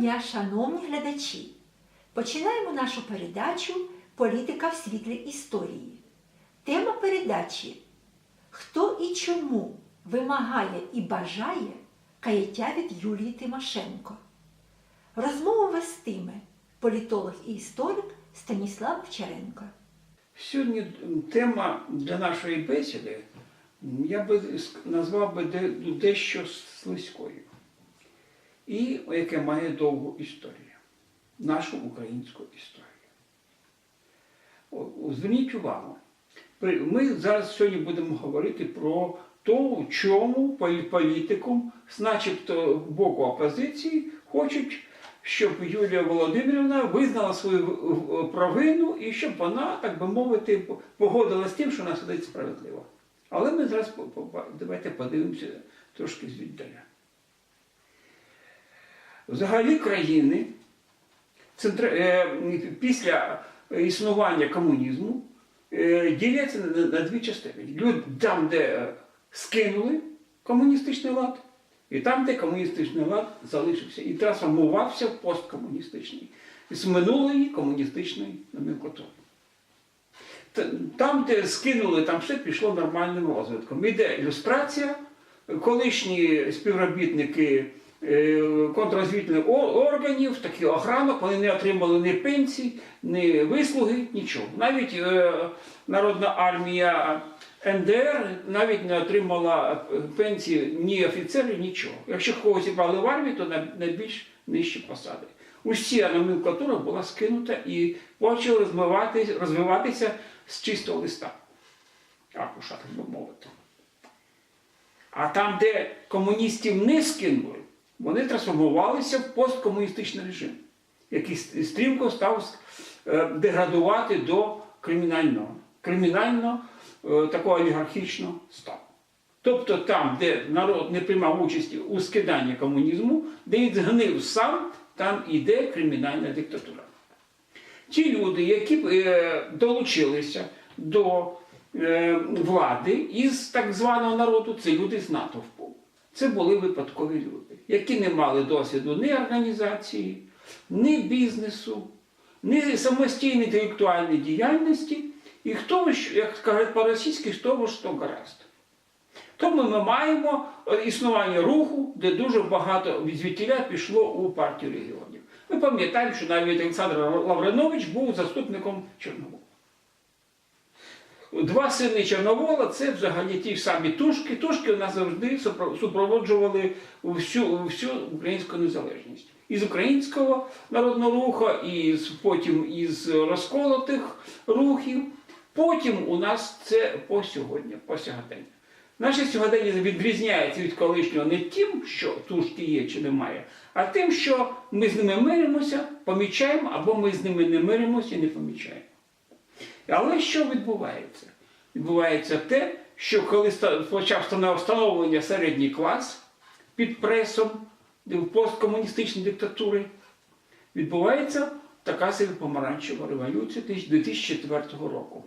дня, шановні глядачі! Починаємо нашу передачу Політика в світлі історії. Тема передачі Хто і чому вимагає і бажає каяття від Юлії Тимошенко. Розмову вестиме політолог і історик Станіслав Вчаренко. Сьогодні тема для нашої бесіди я би назвав би дещо слизькою, і яке має довгу історію, нашу українську історію. Зверніть увагу, ми зараз сьогодні будемо говорити про те, в чому полі- політикум, з боку опозиції, хочуть, щоб Юлія Володимирівна визнала свою е, провину і щоб вона, так би мовити, погодилась з тим, що вона сидить справедливо. Але ми зараз давайте подивимося трошки звіддаля. Взагалі країни центр... е, після існування комунізму е, діляться на, дві частини. Люд, там, де скинули комуністичний лад, і там, де комуністичний лад залишився і трансформувався в посткомуністичний, з минулої комуністичної номенклатури. Там, де скинули, там все пішло нормальним розвитком. Іде ілюстрація, колишні співробітники е, органів, таких охранок, вони не отримали ні пенсій, ні вислуги, нічого. Навіть е, Народна армія НДР навіть не отримала пенсії ні офіцерів, нічого. Якщо когось брали в армію, то на найбільш нижчі посади. Усі номенклатура була скинута і почала розвиватися, розвиватися з чистого листа. Аркуша, так би мовити. А там, де комуністів не скинули, вони трансформувалися в посткомуністичний режим, який стрімко став е, деградувати до кримінального, кримінально е, такого олігархічного стану. Тобто там, де народ не приймав участі у скиданні комунізму, де він згнив сам, там іде кримінальна диктатура. Ті люди, які е, долучилися до влади із так званого народу, це люди з натовпу. Це були випадкові люди, які не мали досвіду ні організації, ні бізнесу, ні самостійної інтелектуальної діяльності. І хто, як кажуть по-російськи, хто ви що гаразд. Тому ми маємо існування руху, де дуже багато від звідтіля пішло у партію регіонів. Ми пам'ятаємо, що навіть Олександр Лавринович був заступником Чорновола. Два сини Чорновола це взагалі ті самі тушки. Тушки нас завжди супроводжували всю, всю українську незалежність. Із українського народного руху, і потім із розколотих рухів. Потім у нас це по сьогодні, по сьогодення. Наше сьогодення відрізняється від колишнього не тим, що тушки є чи немає, а тим, що ми з ними миримося, помічаємо, або ми з ними не миримося і не помічаємо. Але що відбувається? Відбувається те, що коли почав станов- встановлення середній клас під пресом в посткомуністичній диктатури, відбувається така собі помаранчева революція 2004 року.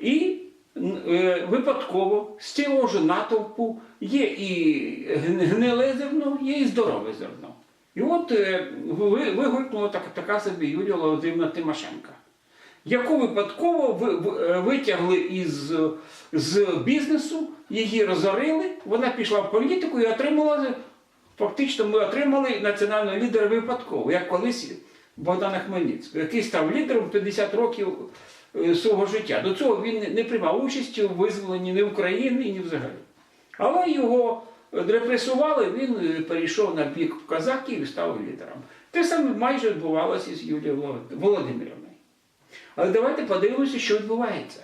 І е, випадково з цього ж натовпу є і гниле зерно, є і здорове зерно. І от е, вигукнула так, така собі Юлія Володимирівна Тимошенка, яку випадково ви- ви- е, витягли із з бізнесу, її розорили, вона пішла в політику і отримала, фактично ми отримали національного лідера випадково, як колись Богдана Хмельницького, який став лідером 50 років е, свого життя. До цього він не- приймав участі у визволенні ні України, ні взагалі. Але його репресували, він е, перейшов на бік казаків і став лідером. Те саме майже відбувалося з Юлією Волод- Володимирівною. Але давайте подивимося, що відбувається.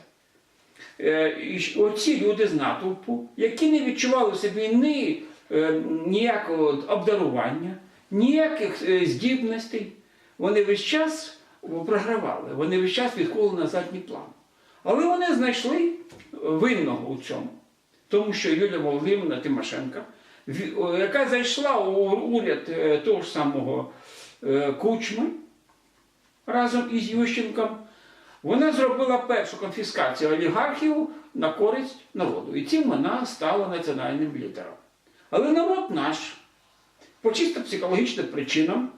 Е, Оці люди з натовпу, які не відчували в собі ні е, ніякого обдарування, ніяких е, здібностей, вони весь час програвали, вони весь час відходили на задній план. Але вони знайшли винного у цьому. Тому що Юлія Володимирівна Тимошенка, яка зайшла у уряд того ж самого Кучми разом із Ющенком, вона зробила першу конфіскацію олігархів на користь народу. І цим вона стала національним лідером. Але народ наш по чисто психологічним причинам.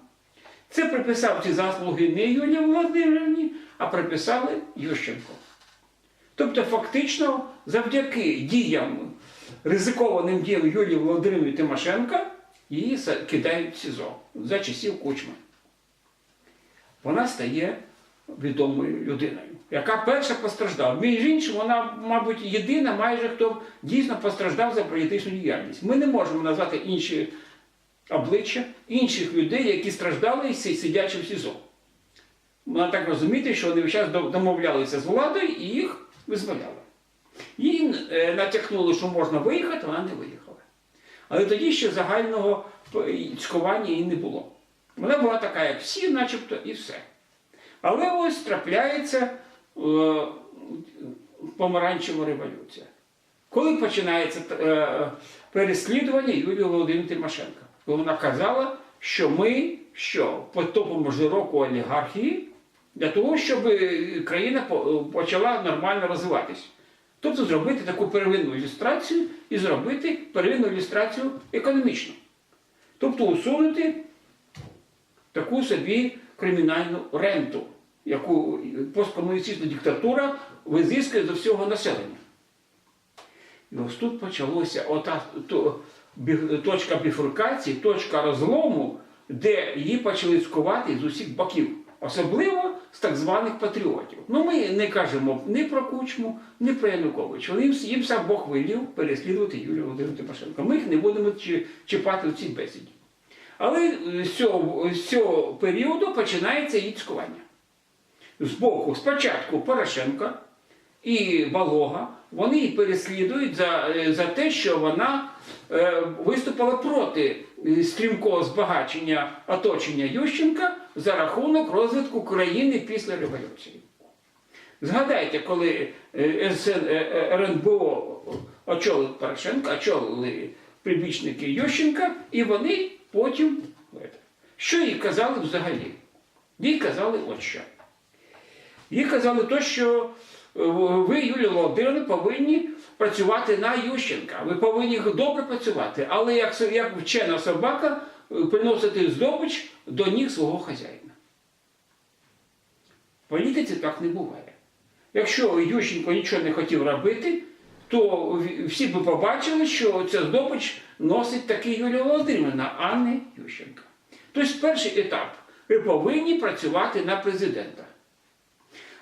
Це приписав ці заслуги не Юлії Володимирівні, а приписали Ющенко. Тобто, фактично, завдяки діям, ризикованим діям Юлії Володимирівни Тимошенко, її кидають в СІЗО за часів Кучми. Вона стає відомою людиною, яка перша постраждала. Між іншим, вона, мабуть, єдина, майже хто дійсно постраждав за політичну діяльність. Ми не можемо назвати інші обличчя інших людей, які страждали і сидячи в СІЗО. Вона так розуміти, що вони час домовлялися з владою і їх визволяли. Їй е, натякнули, що можна виїхати, вона не виїхала. Але тоді ще загального цькування їй не було. Вона була така, як всі, начебто, і все. Але ось трапляється е, помаранчева революція. Коли починається е, переслідування Юлії Володимирівни Тимошенко? Коли вона казала, що ми що, потопимо жироку олігархії для того, щоб е, країна почала нормально розвиватися. Тобто зробити таку первинну ілюстрацію і зробити первинну ілюстрацію економічну. Тобто усунути таку собі кримінальну ренту, яку посткомуністична диктатура визискує до всього населення. І ось тут почалося ота то, точка біфуркації, точка розлому, де її почали цькувати з усіх боків, особливо з так званих патріотів. Ну ми не кажемо ні про Кучму, ні про Януковича. Їм, їм сам Бог вилів переслідувати Юлію Володимирівну Тимошенко. Ми їх не будемо чіпати в цій бесіді. Але з цього, з цього періоду починається її цькування. З боку спочатку Порошенка і Балога, вони її переслідують за, е, за те, що вона е, виступила проти е, стрімкого збагачення оточення Ющенка за рахунок розвитку країни після революції. Згадайте, коли е, РНБО очолив Порошенка, очолили прибічники Ющенка, і вони потім. Що їй казали взагалі? Їй казали от що. Їй казали то, що е, ви, Юлія Володимирівна, повинні працювати на Ющенка. Ви повинні добре працювати, але як, як вчена собака е, приносити здобич до ніг свого хазяїна. В політиці так не буває. Якщо Ющенко нічого не хотів робити, то всі би побачили, що ця здобич носить таки Юлія Володимирівна, а не Ющенка. Тобто перший етап. Ви повинні працювати на президента.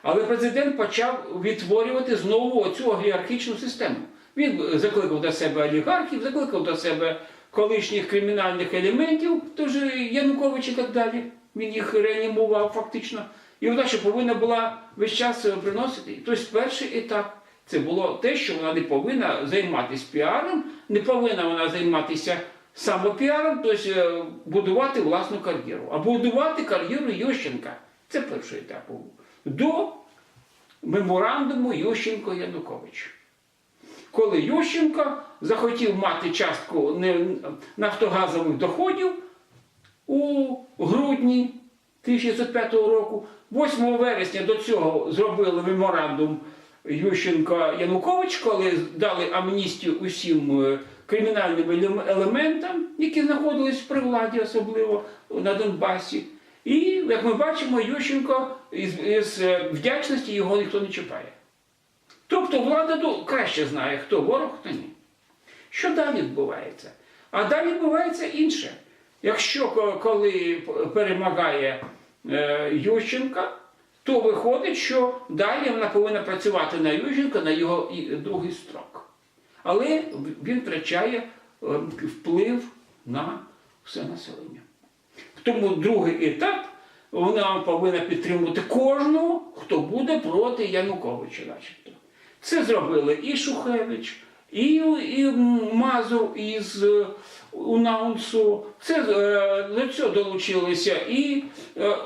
Але президент почав відтворювати знову оцю олігархічну систему. Він закликав до себе олігархів, закликав до себе колишніх кримінальних елементів, тож Янукович і так далі. Він їх реанімував фактично. І вона ще повинна була весь час приносити. Тобто перший етап це було те, що вона не повинна займатися піаром, не повинна вона займатися самопіаром, тобто е, будувати власну кар'єру. А будувати кар'єру Ющенка. Це перший етап був. До меморандуму Ющенко-Янукович. Коли Ющенко захотів мати частку нафтогазових доходів у грудні 1905 року, 8 вересня до цього зробили меморандум Ющенко-Янукович, коли дали амністію усім е, кримінальним елементам, які знаходились при владі, особливо на Донбасі. Як ми бачимо, Ющенко із, із е, вдячності його ніхто не чіпає. Тобто влада краще знає, хто ворог, хто ні. Що далі відбувається? А далі відбувається інше. Якщо коли перемагає е, Ющенка, то виходить, що далі вона повинна працювати на Ющенка на його другий строк. Але він втрачає е, вплив на все населення. Тому другий етап вона повинна підтримувати кожного, хто буде проти Януковича, начебто. Це зробили і Шухевич, і, і Мазур із е, Унаунсу. Це, е, до цього долучилися і е,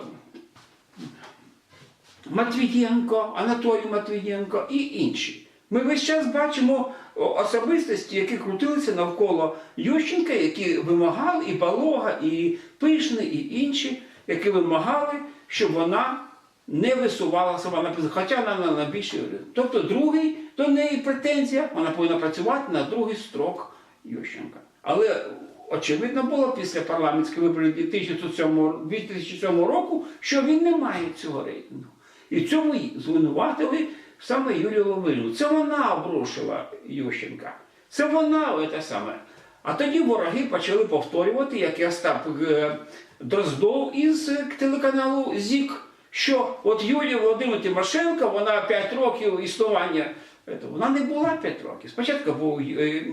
Матвієнко, Анатолій Матвієнко і інші. Ми весь час бачимо особистості, які крутилися навколо Ющенка, які вимагали і Балога, і Пишний, і інші, які вимагали, щоб вона не висувала сама на хоча вона на більший. Тобто другий до неї претензія, вона повинна працювати на другий строк Ющенка. Але очевидно було після парламентських виборів 2007, 2007 року, що він не має цього рейтингу. І цьому звинуватили саме Юлію Лавину. Це вона обрушила Ющенка. Це вона те саме. А тоді вороги почали повторювати, як і Остап е, Дроздов із е, телеканалу ЗІК, що от Юлія Володимир Тимошенко, вона 5 років існування. е, Вона не була 5 років. Спочатку був е,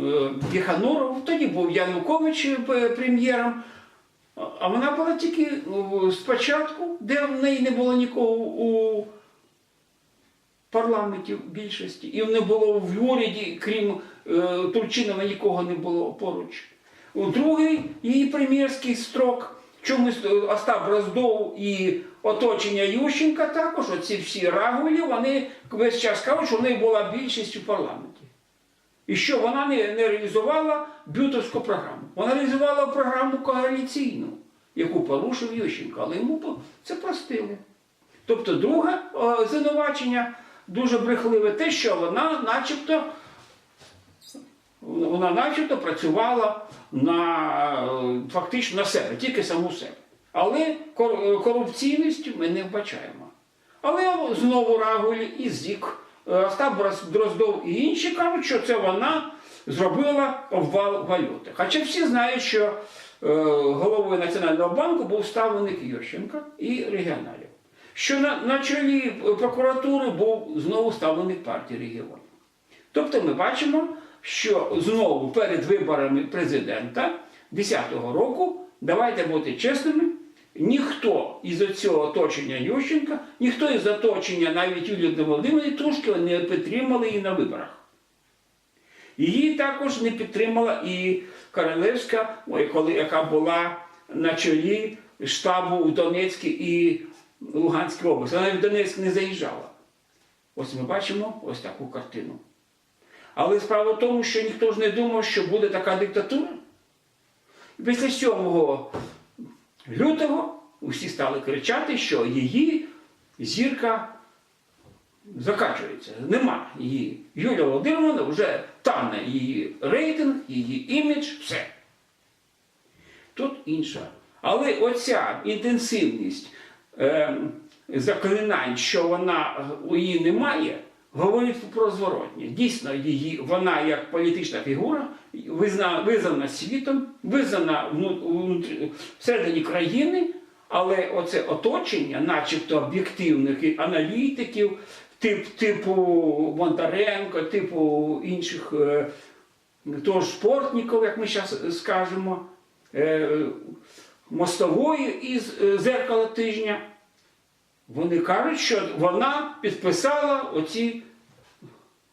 е, Єхануров, тоді був Янукович прем'єром. А- вона була тільки спочатку, де в неї не було нікого у парламенті більшості, і не було в уряді, крім Турчинова, нікого не було поруч. Другий її прем'єрський строк, чомусь Остап Роздов і оточення Ющенка також, оці всі рагулі, вони весь час кажуть, що в неї була більшість у парламенті. І що вона не, не реалізувала бютовську програму. Вона реалізувала програму коаліційну, яку порушив Ющенко, але йому це простили. Тобто, друге е, звинувачення дуже брехливе, те, що вона начебто, вона начебто працювала на, е, фактично на себе, тільки саму себе. Але е, корупційність ми не вбачаємо. Але знову Рагуль і Зік, е, Остап Дроздов і інші кажуть, що це вона зробила обвал валюти. Хоча всі знають, що головою Національного банку був ставленик Ющенка і регіоналів. Що на, на чолі прокуратури був знову ставленик партії регіонів. Тобто ми бачимо, що знову перед виборами президента 10-го року, давайте бути чесними, ніхто із цього оточення Ющенка, ніхто із оточення навіть Юлії Володимирівни Тушки не підтримали її на виборах. Її також не підтримала і Королевська, яка була на чолі штабу в Донецькій і Луганській області. Вона в Донецьк не заїжджала. Ось ми бачимо ось таку картину. Але справа в тому, що ніхто ж не думав, що буде така диктатура. Після 7 лютого усі стали кричати, що її зірка закачується. Нема її. Юлія Володимировна вже тане її рейтинг, її імідж, все. Тут інша. Але оця інтенсивність е, заклинань, що вона у її немає, говорить про зворотнє. Дійсно, її, вона як політична фігура визнана, світом, визнана всередині країни, але оце оточення, начебто об'єктивних аналітиків, тип, типу Бондаренко, типу інших е, того ж Портнікова, як ми зараз скажемо, е, мостової із е, зеркала тижня. Вони кажуть, що вона підписала оці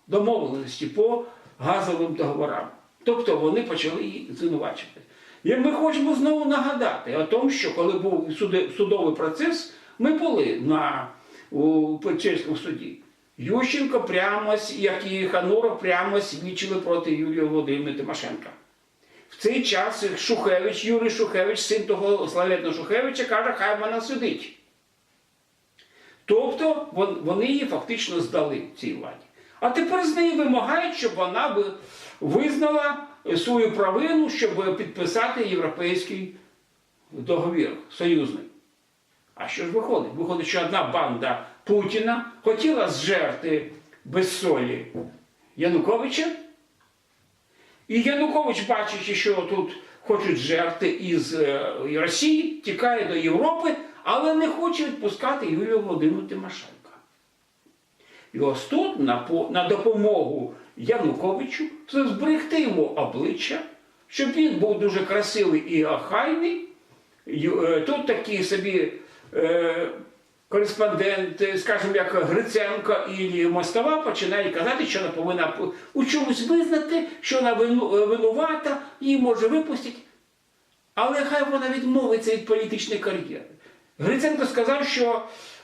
домовленості по газовим договорам. Тобто вони почали її звинувачувати. І ми хочемо знову нагадати о тому, що коли був судовий процес, ми були на, у Печерському суді. Ющенко прямо, як і Хануров, прямо свідчили проти Юлії Володимирівни Тимошенка. В цей час Шухевич, Юрій Шухевич, син того славетного Шухевича, каже, хай вона сидить. Тобто вони її фактично здали цій владі. А тепер з неї вимагають, щоб вона визнала свою провину, щоб підписати європейський договір союзний. А що ж виходить? Виходить, що одна банда Путіна хотіла зжерти без солі Януковича, і Янукович, бачачи, що тут хочуть жерти із е, Росії, тікає до Європи, але не хоче відпускати Юлію Володимиру Тимошенка. І ось тут на, на допомогу Януковичу зберегти йому обличчя, щоб він був дуже красивий і охайний. Е, Тут такі собі е, кореспонденти, скажімо, як Гриценко і Мостова, починають казати, що вона повинна у чомусь визнати, що вона е, винувата, її може випустити. Але хай вона відмовиться від політичної кар'єри. Гриценко сказав, що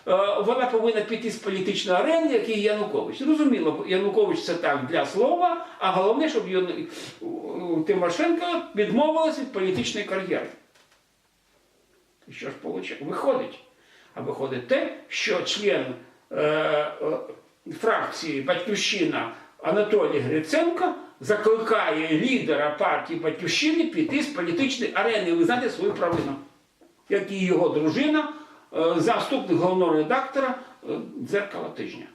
е, вона повинна піти з політичної арени, як і Янукович. Зрозуміло, Янукович це так для слова, а головне, щоб Тимошенко відмовилася від політичної кар'єри. Що ж виходить? Виходить. А виходить те, що член е, е, фракції Батьківщина Анатолій Гриценко закликає лідера партії Батьківщини піти з політичної арени і визнати свою провину. Як і його дружина, е, заступник головного редактора е, дзеркала тижня.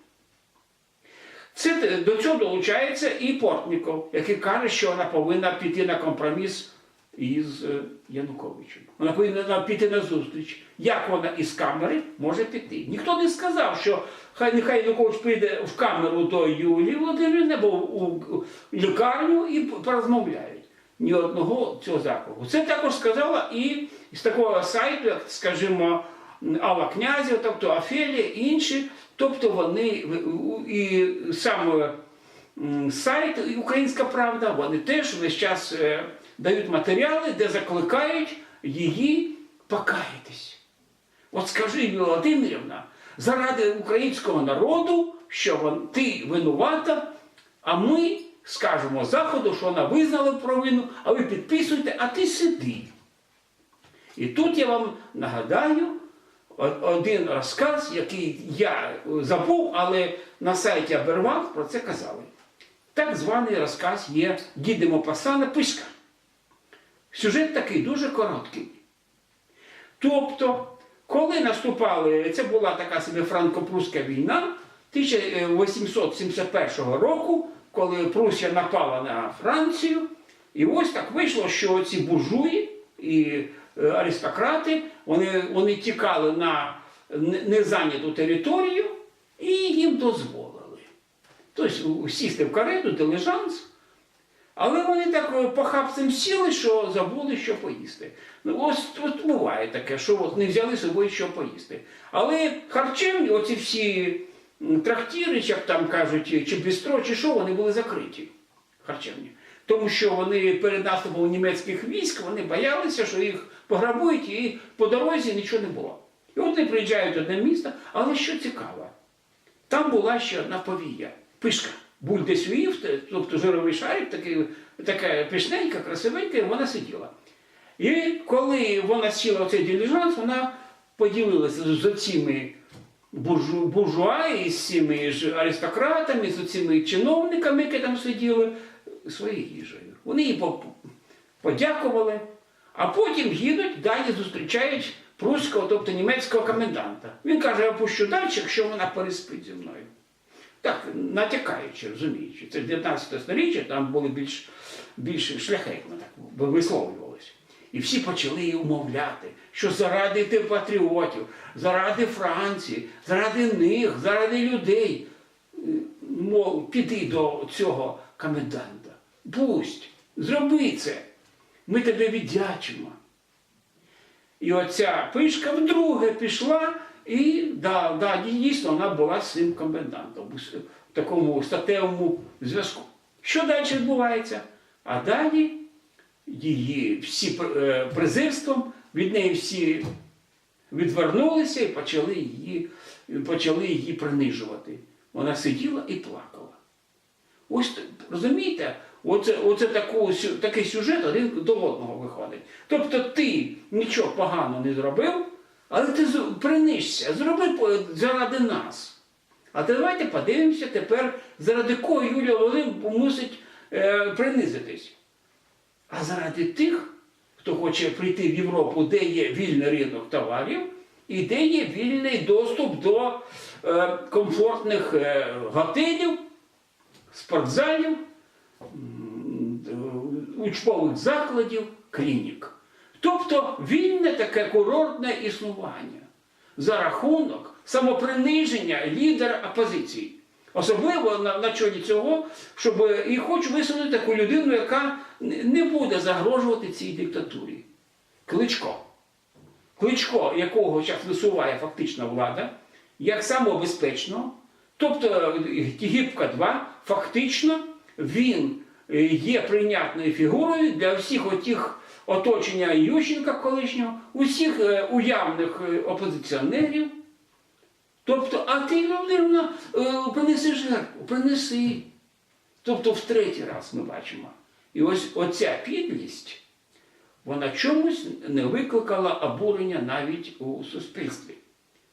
Це до цього долучається і Портніков, який каже, що вона повинна піти на компроміс із е, Януковичем. Вона повинна піти на зустріч. Як вона із камери може піти? Ніхто не сказав, що хай нехай Янукович прийде в камеру до Юлії Володимирівни або у лікарню і порозмовляють. Ні одного цього заклику. Це також сказала і з такого сайту, як, скажімо, Алла Князєва, тобто Афелія, інші. Тобто вони і саме сайт і Українська Правда, вони теж весь час е, дають матеріали, де закликають її покаятись. От скажи, Володимирівна, заради українського народу, що ти винувата, а ми скажемо Заходу, що вона визнала провину, а ви підписуєте, а ти сиди. І тут я вам нагадаю один розказ, який я е, забув, але на сайті Абервант про це казали. Так званий розказ є Дідемо Пасана Писька. Сюжет такий дуже короткий. Тобто, коли наступали, це була така собі франко-прусська війна 1871 року, коли Прусія напала на Францію, і ось так вийшло, що ці буржуї і е, аристократи, вони, вони тікали на незайняту територію і їм дозволили. Тобто сісти в карету, дилижанс, але вони так е, похабцем сіли, що забули, що поїсти. Ну, ось от буває таке, що от не взяли з собою що поїсти. Але харчевні, оці всі м, трактири, як там кажуть, чи бістро, чи що, вони були закриті. Харчевні. Тому що вони перед наступом німецьких військ вони боялися, що їх пограбують, і по дорозі нічого не було. І вони приїжджають в одне місто, але що цікаво, там була ще одна повія, пишка. Буль де Сюїв, тобто жировий шарик, такий, така пишненька, красивенька, і вона сиділа. І коли вона сіла в цей диліжанс, вона поділилася з цими буржу, буржуа, і з цими ж аристократами, з цими чиновниками, які там сиділи, своєю їжею. Вони їй подякували, а потім їдуть, далі зустрічають прусського, тобто німецького коменданта. Він каже, я пущу далі, якщо вона переспить зі мною. Так, натякаючи, розуміючи. Це 19 сторіччя, там були більш, більш шляхетно так висловлювалися. І всі почали її умовляти, що заради тих патріотів, заради Франції, заради них, заради людей, мов, піди до цього коменданта. Пусть, зроби це. Ми тебе віддячимо. І оця пишка вдруге пішла, і да, да, дійсно вона була з цим комендантом в такому статевому зв'язку. Що далі відбувається? А далі її всі е, презирством, від неї всі відвернулися і почали її, почали її принижувати. Вона сиділа і плакала. Ось розумієте, оце, оце таку, такий сюжет один до одного виходить. Тобто ти нічого поганого не зробив, але ти принижся, зроби заради нас. А давайте подивимося тепер, заради кого Юлія Володимирівна мусить е, принизитись. А заради тих, хто хоче прийти в Європу, де є вільний ринок товарів і де є вільний доступ до е, комфортних е, готелів, спортзалів, е, учбових закладів, клінік. Тобто вільне таке курортне існування за рахунок самоприниження лідера опозиції. Особливо на, на чолі цього, щоб і хочу висунути таку людину, яка не буде загрожувати цій диктатурі. Кличко. Кличко, якого зараз висуває фактична влада, як самобезпечного, тобто е, Гібка 2, фактично він е, є прийнятною фігурою для всіх отих оточення Ющенка колишнього, усіх е, уявних опозиціонерів. Тобто, а ти, е, принеси жертву, принеси. Тобто в третій раз ми бачимо. І ось оця підлість, вона чомусь не викликала обурення навіть у суспільстві.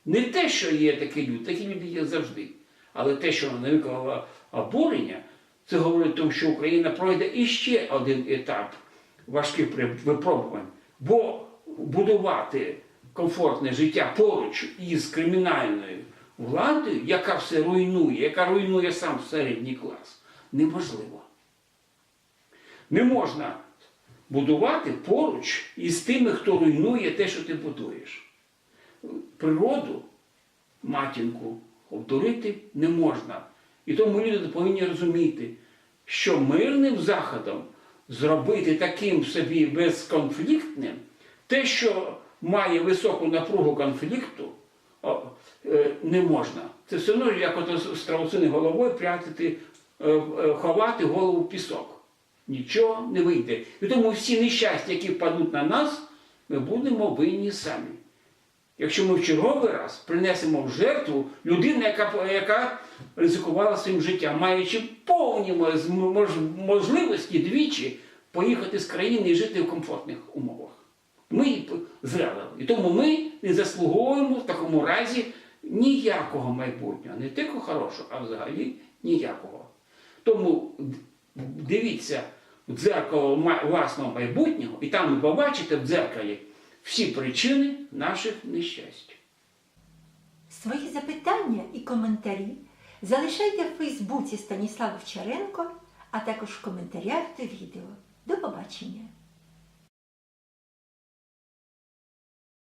Не те, що є такі люди, такі люди є завжди. Але те, що вона не викликала обурення, Це говорить тому, що Україна пройде іще один етап важких випробувань, бо будувати комфортне життя поруч із кримінальною владою, яка все руйнує, яка руйнує сам середній клас, неможливо. Не можна будувати поруч із тими, хто руйнує те, що ти будуєш. Природу, матінку, обдурити не можна. І тому люди повинні розуміти, що мирним заходом зробити таким собі безконфліктним те, що має високу напругу конфлікту, е, не можна. Це все одно, як ото з страусини головою прятати, е, е, ховати голову в пісок. Нічого не вийде. І тому всі нещастя, які впадуть на нас, ми будемо винні самі. Якщо ми в черговий раз принесемо в жертву людину, яка, яка ризикувала своїм життям, маючи повні можливості двічі поїхати з країни і жити в комфортних умовах. Ми зрадили. І тому ми не заслуговуємо в такому разі ніякого майбутнього, не тільки хорошого, а взагалі ніякого. Тому дивіться дзеркало власного майбутнього, і там ви побачите в дзеркалі всі причини наших нещастя. Свої запитання і коментарі залишайте в Фейсбуці Станіслава Вчаренко, а також в коментарях до відео. До побачення!